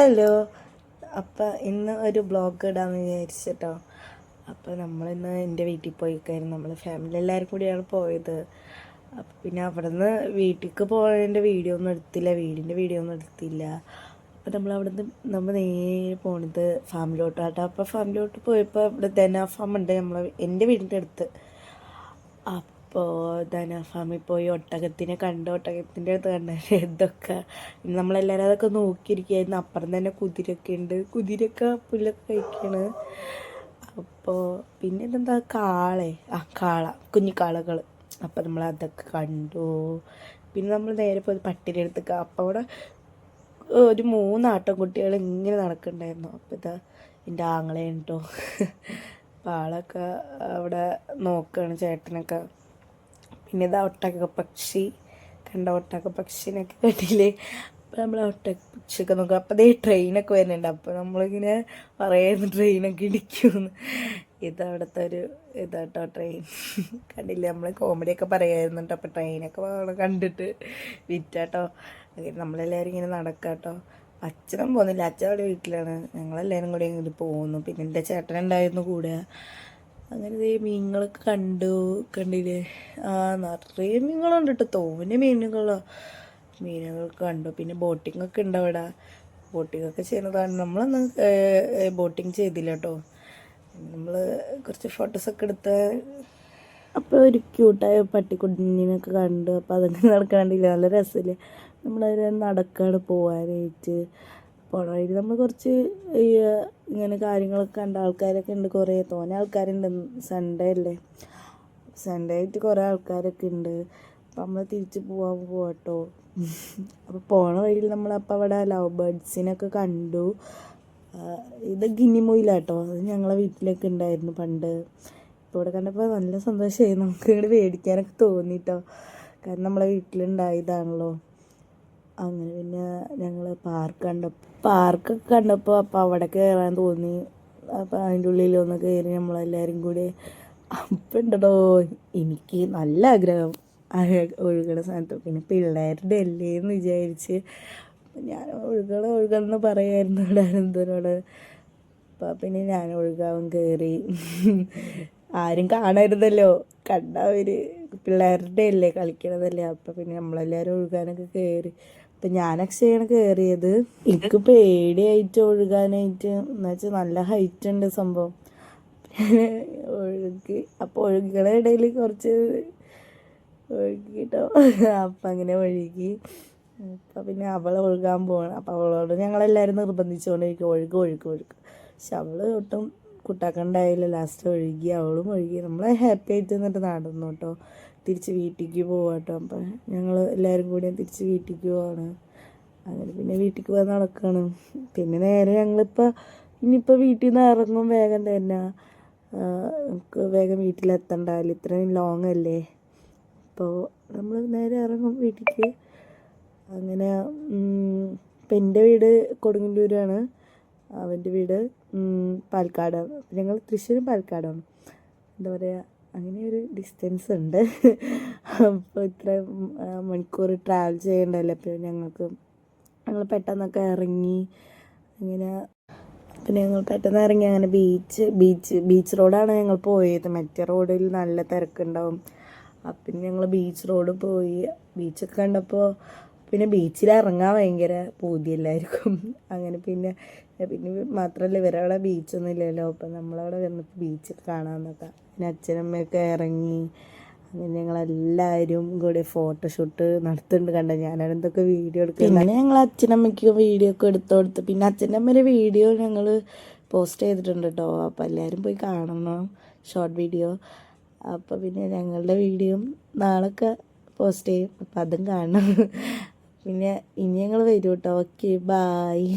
Hello അപ്പം ഇന്ന് ഒരു ബ്ലോഗ് ഇടാമെന്ന് വിചാരിച്ചിട്ടോ. അപ്പം നമ്മളിന്ന് എന്റെ വീട്ടിൽ പോയിക്കായിരുന്നു നമ്മൾ ഫാമിലി എല്ലാവരും കൂടിയാണ് പോയത്. അപ്പം പിന്നെ അവിടെ നിന്ന് വീട്ടിലേക്ക് പോയതിന്റെ വീഡിയോ ഒന്നും എടുത്തില്ല വീടിന്റെ വീഡിയോ ഒന്നും എടുത്തില്ല. അപ്പം നമ്മൾ അവിടെ നിന്ന് നമ്മൾ നേരെ പോണത് ഫാമിലോട്ടാട്ടോ അപ്പോൾ ഫാമിലോട്ട് പോയപ്പോൾ ഇവിടെ ധന ഫാം ഉണ്ട് നമ്മൾ എന്റെ വീടിന്റെ അടുത്ത്. അപ്പോൾ ധനഫാമിൽ പോയി ഒട്ടകത്തിനെ കണ്ട് ഒട്ടകത്തിന്റെ അടുത്ത് കണ്ട. ഇതൊക്കെ നമ്മളെല്ലാവരും അതൊക്കെ നോക്കിയിരിക്കുകയായിരുന്നു. അപ്പുറം തന്നെ കുതിരയൊക്കെ ഉണ്ട്. കുതിരയൊക്കെ പുല്ലൊക്കെ കഴിക്കണ് അപ്പോൾ പിന്നെ എന്താ കാളെ. ആ കാള. കുഞ്ഞിക്കാളകൾ അപ്പം നമ്മൾ അതൊക്കെ കണ്ടു. പിന്നെ നമ്മൾ നേരെ പോയി പട്ടിയുടെ അടുത്തേക്ക്. അപ്പോൾ അവിടെ ഒരു മൂന്നാട്ടം കുട്ടികൾ ഇങ്ങനെ നടക്കണ്ടായിരുന്നു അപ്പോൾ ഇതാ എന്റെ ആങ്ങളെ കേട്ടോ അപ്പോൾ ആളൊക്കെ അവിടെ നോക്കുകയാണ് ചേട്ടനൊക്കെ. പിന്നെ ഇതാ ഒട്ടക പക്ഷി. കണ്ട ഒട്ടക പക്ഷിനൊക്കെ കണ്ടില്ലേ? അപ്പോൾ നമ്മൾ ഒട്ടക പക്ഷിയൊക്കെ നോക്കുക അപ്പോൾ അതേ ട്രെയിനൊക്കെ വരുന്നുണ്ട്. അപ്പോൾ നമ്മളിങ്ങനെ പറയുന്നു ട്രെയിനൊക്കെ ഇടിക്കുമെന്ന് ഇത് അവിടുത്തെ ഒരു ഇതാട്ടോ ട്രെയിൻ. കണ്ടില്ലേ? നമ്മൾ കോമഡിയൊക്കെ പറയായിരുന്നുണ്ട് അപ്പോൾ ട്രെയിനൊക്കെ കണ്ടിട്ട് വിറ്റാട്ടോ. നമ്മളെല്ലാവരും ഇങ്ങനെ നടക്കാട്ടോ. അച്ഛനും പോകുന്നില്ല. അച്ഛൻ അവിടെ വീട്ടിലാണ്. ഞങ്ങളെല്ലാവരും കൂടി ഇങ്ങോട്ട് പോകുന്നു. പിന്നെ എന്റെ ചേട്ടനുണ്ടായിരുന്നു കൂടെ. അങ്ങനെ ഇതേ മീനുകളൊക്കെ കണ്ടു കണ്ടില്ലേ? ആ നിറയെ മീനുകളുണ്ട് കേട്ടോ തോനെ മീനുകളോ. മീനുകളൊക്കെ കണ്ടു. പിന്നെ ബോട്ടിംഗ് ഒക്കെ ഉണ്ട് അവിടെ. ബോട്ടിംഗ് ഒക്കെ ചെയ്യുന്നതാണ്. നമ്മളൊന്നും ബോട്ടിംഗ് ചെയ്തില്ല കേട്ടോ നമ്മൾ കുറച്ച് ഫോട്ടോസൊക്കെ എടുത്ത് അപ്പോൾ ഒരു ക്യൂട്ടായ പട്ടിക്കുഞ്ഞിനൊക്കെ കണ്ടു. അപ്പോൾ അതൊക്കെ നടക്കാണ്ടില്ല നല്ല രസമില്ലേ? നമ്മളൊരു നടക്കാണ് പോകാനായിട്ട് പോണ. വഴി നമ്മൾ കുറച്ച് ഇങ്ങനെ കാര്യങ്ങളൊക്കെ കണ്ട ആൾക്കാരൊക്കെ ഉണ്ട് കുറേ. തോനെ ആൾക്കാരുണ്ട്. സൺഡേ അല്ലേ? സൺഡേ ആയിട്ട് കുറേ ആൾക്കാരൊക്കെ ഉണ്ട് അപ്പം നമ്മൾ തിരിച്ച് പോവാൻ പോകട്ടോ അപ്പോൾ പോണ വഴിയിൽ നമ്മൾ അപ്പോൾ അവിടെ ലവ് ബേഡ്സിനൊക്കെ കണ്ടു. ഇത് ഗിനിമൊയിലാട്ടോ. അത് ഞങ്ങളെ വീട്ടിലൊക്കെ ഉണ്ടായിരുന്നു പണ്ട്. ഇപ്പോൾ ഇവിടെ കണ്ടപ്പോൾ നല്ല സന്തോഷമായി നമുക്ക് ഇവിടെ മേടിക്കാനൊക്കെ തോന്നിട്ടോ. കാരണം നമ്മളെ വീട്ടിലുണ്ടായതാണല്ലോ അങ്ങനെ പിന്നെ ഞങ്ങൾ പാർക്ക് കണ്ടപ്പോൾ പാർക്കൊക്കെ കണ്ടപ്പോൾ അപ്പോൾ അവിടെ കയറാൻ തോന്നി. അപ്പോൾ അതിന്റെ ഉള്ളിൽ ഒന്ന് കയറി നമ്മളെല്ലാവരും കൂടി. അപ്പം ഉണ്ടോ എനിക്ക് നല്ല ആഗ്രഹം. ഒഴുകണ സ്ഥാനത്ത് പിന്നെ പിള്ളേരുടെ അല്ലേ എന്ന് വിചാരിച്ച് ഞാൻ ഒഴുകണം ഒഴുകണം എന്ന് പറയായിരുന്നു. ഇവിടെ അനന്തനോട് അപ്പം പിന്നെ ഞാൻ ഒഴുകാൻ കയറി ആരും കാണരുതല്ലോ. കണ്ടവർ പിള്ളേരുടെ അല്ലേ കളിക്കണതല്ലേ? അപ്പം പിന്നെ നമ്മളെല്ലാവരും ഒഴുകാനൊക്കെ കയറി അപ്പം ഞാൻ അക്ഷയാണ് കയറിയത് എനിക്ക് പേടിയായിട്ട് ഒഴുകാനായിട്ട്. എന്നുവെച്ചാൽ നല്ല ഹൈറ്റ് ഉണ്ട് സംഭവം. ഒഴുകി അപ്പോൾ ഒഴുകണ ഇടയിൽ കുറച്ച് ഒഴുകിട്ടോ? അപ്പം അങ്ങനെ ഒഴുകി. അപ്പം പിന്നെ അവൾ ഒഴുകാൻ പോകണം അപ്പം അവളോട് ഞങ്ങളെല്ലാവരും നിർബന്ധിച്ചുകൊണ്ടിരിക്കും ഒഴുക ഒഴുക ഒഴുക. പക്ഷെ അവൾ ഒട്ടും കുട്ടാക്കണ്ടായില്ല. ലാസ്റ്റ് ഒഴുകി അവളും ഒഴുകി. നമ്മൾ ഹാപ്പി ആയിട്ട് നിന്നിട്ട് നടന്നു കേട്ടോ. തിരിച്ച് വീട്ടിലേക്ക് പോവാം കേട്ടോ. അപ്പം ഞങ്ങൾ എല്ലാവരും കൂടി തിരിച്ച് വീട്ടിലേക്ക് പോവാണ്. അങ്ങനെ പിന്നെ വീട്ടിലേക്ക് പോകാൻ നടക്കുകയാണ് പിന്നെ നേരെ ഞങ്ങളിപ്പോൾ ഇനിയിപ്പോൾ വീട്ടിൽ നിന്ന് ഇറങ്ങും വേഗം തന്നെ. നമുക്ക് വേഗം വീട്ടിലെത്തണ്ടാവില്ല. ഇത്രയും ലോങ് അല്ലേ? അപ്പോൾ നമ്മൾ നേരെ ഇറങ്ങും വീട്ടിലേക്ക് അങ്ങനെ ഇപ്പം എന്റെ വീട് കൊടുങ്ങല്ലൂരാണ്. അവന്റെ വീട് പാലക്കാട്. ഞങ്ങൾ തൃശ്ശൂരും പാലക്കാടാണ് എന്താ പറയുക അങ്ങനെ ഒരു ഡിസ്റ്റൻസ് ഉണ്ട്. അപ്പോൾ ഇത്ര മണിക്കൂർ ട്രാവൽ ചെയ്യണ്ടല്ലോ? അപ്പോൾ ഞങ്ങൾക്ക് ഞങ്ങൾ പെട്ടെന്നൊക്കെ ഇറങ്ങി അങ്ങനെ പിന്നെ ഞങ്ങൾ പെട്ടെന്ന് ഇറങ്ങി അങ്ങനെ ബീച്ച് ബീച്ച് ബീച്ച് റോഡാണ് ഞങ്ങൾ പോയത്. മറ്റേ റോഡിൽ നല്ല തിരക്കുണ്ടാവും. അപ്പം ഞങ്ങൾ ബീച്ച് റോഡ് പോയി. ബീച്ചൊക്കെ കണ്ടപ്പോൾ പിന്നെ ബീച്ചിൽ ഇറങ്ങാൻ ഭയങ്കര പൂതി എല്ലാവർക്കും അങ്ങനെ പിന്നെ പിന്നെ മാത്രമല്ല ഇവരവിടെ ബീച്ചൊന്നും ഇല്ലല്ലോ അപ്പം നമ്മളവിടെ വന്നപ്പോൾ ബീച്ചിൽ കാണാമെന്നൊക്കെ പിന്നെ അച്ഛനമ്മയൊക്കെ ഇറങ്ങി. അങ്ങനെ ഞങ്ങളെല്ലാവരും കൂടി ഫോട്ടോഷൂട്ട് നടത്തുന്നുണ്ട് കണ്ട? എന്തൊക്കെ വീഡിയോ എടുക്കും പിന്നെ ഞങ്ങൾ അച്ഛനമ്മയ്ക്ക് വീഡിയോ ഒക്കെ എടുത്തു കൊടുത്ത്. പിന്നെ അച്ഛനമ്മേന്റെ വീഡിയോ ഞങ്ങൾ പോസ്റ്റ് ചെയ്തിട്ടുണ്ട് കേട്ടോ. അപ്പോൾ എല്ലാവരും പോയി കാണണം. Short video. അപ്പോൾ പിന്നെ ഞങ്ങളുടെ വീഡിയോ നാളൊക്കെ പോസ്റ്റ് ചെയ്യും. അപ്പം അതും കാണണം. പിന്നെ ഇനി ഞങ്ങൾ വരും കേട്ടോ ഓക്കെ ബായ്